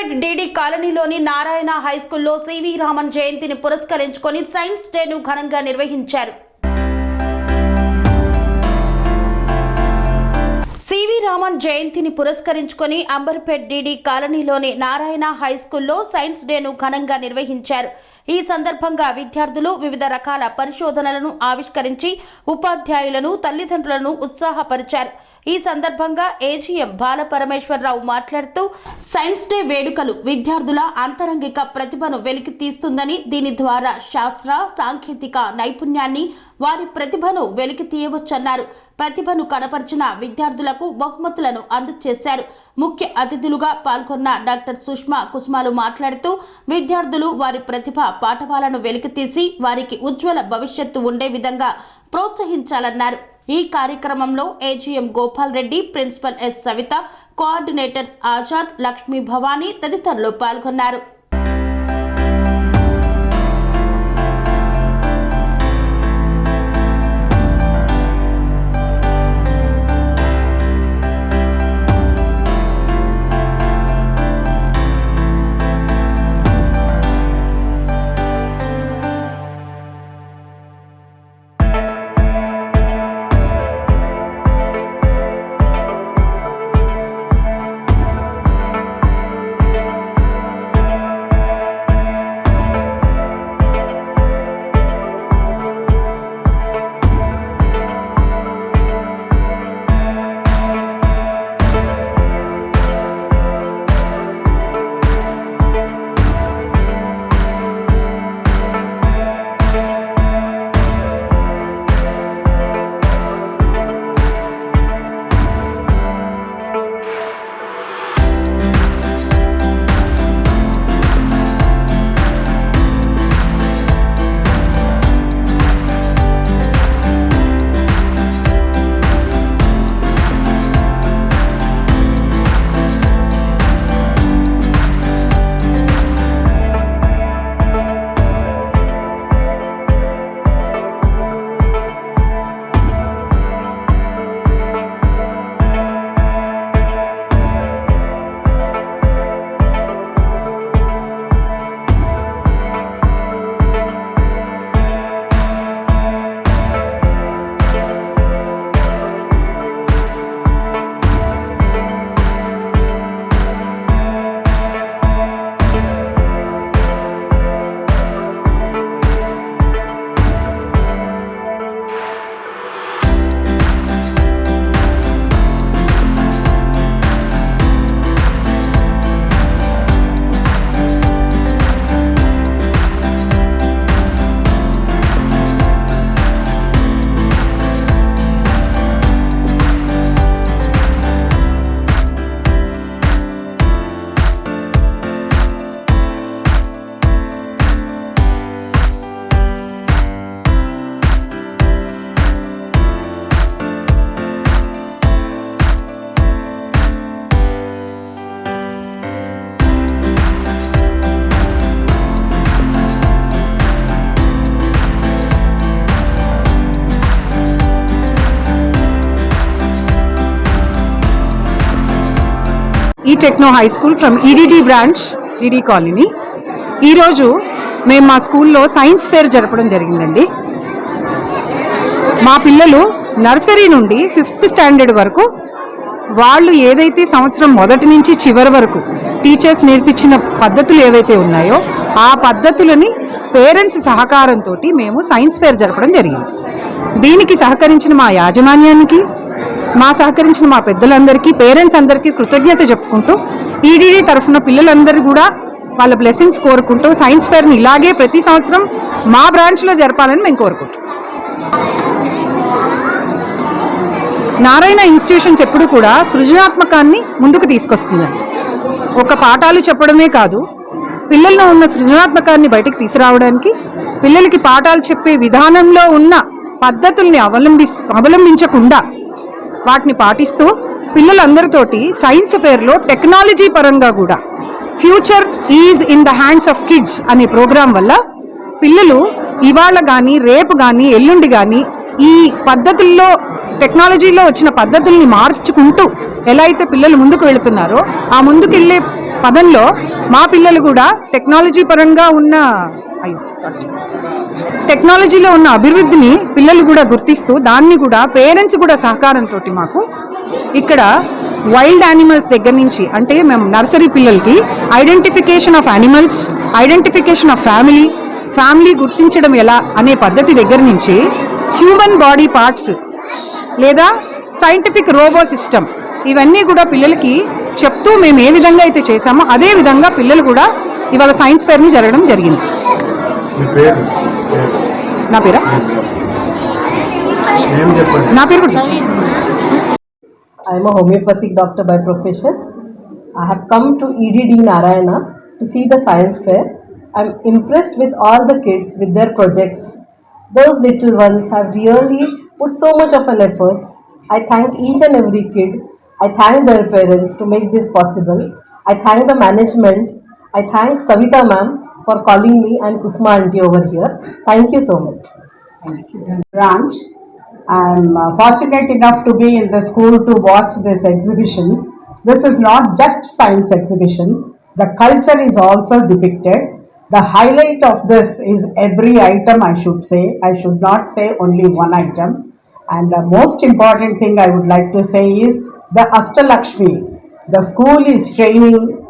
Amberpet DD కాలనీలోని Narayana హైస్కూల్లో CV Raman జయంతిని పురస్కరించుకొని సైన్స్ డేను ఘనంగా నిర్వహించారు. సివి రామన్ జయంతిని పురస్కరించుకొని అంబర్పేట్ డిడి కాలనీలోని నారాయణ హై స్కూల్లో సైన్స్ డేను ఘనంగా నిర్వహించారు. ఈ సందర్భంగా విద్యార్థులు వివిధ రకాల పరిశోధనలను ఆవిష్కరించి ఉపాధ్యాయులను తల్లిదండ్రులను ఉత్సాహపరిచారు. ఈ సందర్భంగా ఏజీఎం బాలపరమేశ్వరరావు మాట్లాడుతూ సైన్స్ డే వేడుకలు విద్యార్థుల అంతరంగిక ప్రతిభను వెలికి తీస్తుందని దీని ద్వారా శాస్త్ర సాంకేతిక నైపుణ్యాన్ని వారి ప్రతిభను వెలికి తీయవచ్చన్నారు. ప్రతిభను కనపరిచిన విద్యార్థులకు బహుమతులను అందజేశారు ముఖ్య అతిథులుగా పాల్గొన్న డాక్టర్ సుష్మా కుసుమాలు మాట్లాడుతూ విద్యార్థులు వారి ప్రతిభ పాఠవాలను వెలికితీసి వారికి ఉజ్వల భవిష్యత్తు ఉండే విధంగా ప్రోత్సహించాలన్నారు. ఈ కార్యక్రమంలో AGM Gopal Reddy principal S Savitha coordinators Azad Lakshmi Bhavani తదితరులు పాల్గొన్నారు. Techno high school from EDD branch ED colony. ఈరోజు మేము మా స్కూల్లో సైన్స్ ఫేర్ జరపడం జరిగిందండి. మా పిల్లలు నర్సరీ నుండి ఫిఫ్త్ స్టాండర్డ్ వరకు వాళ్ళు ఏదైతే సంవత్సరం మొదటి నుంచి చివరి వరకు టీచర్స్ నేర్పించిన పద్ధతులు ఏవైతే ఉన్నాయో ఆ పద్ధతులని పేరెంట్స్ సహకారంతో మేము సైన్స్ ఫేర్ జరపడం జరిగింది. దీనికి సహకరించిన మా యాజమాన్యానికి మా సహకరించిన మా పెద్దలందరికీ పేరెంట్స్ అందరికీ కృతజ్ఞత చెప్పుకుంటూ ఈడీడీ తరఫున పిల్లలందరూ కూడా వాళ్ళ బ్లెస్సింగ్స్ కోరుకుంటూ సైన్స్ ఫేర్ని ఇలాగే ప్రతి సంవత్సరం మా బ్రాంచ్లో జరపాలని మేము కోరుకుంటాం నారాయణ ఇన్స్టిట్యూషన్స్ ఎప్పుడు కూడా సృజనాత్మకాన్ని ముందుకు తీసుకొస్తుందండి. ఒక పాఠాలు చెప్పడమే కాదు పిల్లల్లో ఉన్న సృజనాత్మకాన్ని బయటకు తీసుకురావడానికి పిల్లలకి పాఠాలు చెప్పే విధానంలో ఉన్న పద్ధతుల్ని అవలంబి అవలంబించకుండా వాటిని పాటిస్తూ పిల్లలందరితోటి సైన్స్ ఫేర్లో టెక్నాలజీ పరంగా కూడా future is in the hands of kids అనే ప్రోగ్రాం వల్ల పిల్లలు ఇవాళ కానీ రేపు కానీ ఎల్లుండి కానీ ఈ పద్ధతుల్లో టెక్నాలజీలో వచ్చిన పద్ధతుల్ని మార్చుకుంటూ ఎలా అయితే పిల్లలు ముందుకు వెళుతున్నారో ఆ ముందుకెళ్ళే పదంలో మా పిల్లలు కూడా టెక్నాలజీ పరంగా ఉన్న అయ్యో. టెక్నాలజీలో ఉన్న అభివృద్ధిని పిల్లలు కూడా గుర్తిస్తూ దాన్ని కూడా పేరెంట్స్ కూడా సహకారంతో మాకు ఇక్కడ వైల్డ్ యానిమల్స్ దగ్గర నుంచి అంటే మేము నర్సరీ పిల్లలకి identification of animals identification of family family గుర్తించడం ఎలా అనే పద్ధతి దగ్గర నుంచి హ్యూమన్ బాడీ పార్ట్స్ లేదా సైంటిఫిక్ రోబో సిస్టమ్ ఇవన్నీ కూడా పిల్లలకి చెప్తూ మేము ఏ విధంగా అయితే చేశామో అదే విధంగా పిల్లలు కూడా ఇవాళ సైన్స్ ఫేర్ని జరగడం జరిగింది మీ పేరు నా పేరా ఏం చెప్పండి నా పేరు కూడా I am a homeopathic doctor by profession. I have come to EDD Narayana to see the science fair. I'm impressed with all the kids with their projects. Those little ones have really put so much of an effort. I thank each and every kid. I thank their parents to make this possible. I thank the management. I thank Savita ma'am for calling me and Kusma auntie over here. Thank you so much. Thank you. Branch. Uh, fortunate enough to be in the school to watch this exhibition. This is not just science exhibition. The culture is also depicted. The highlight of this is every item I should say. I should not say only one item. And the most important thing I would like to say is the Astalakshmi. The school is training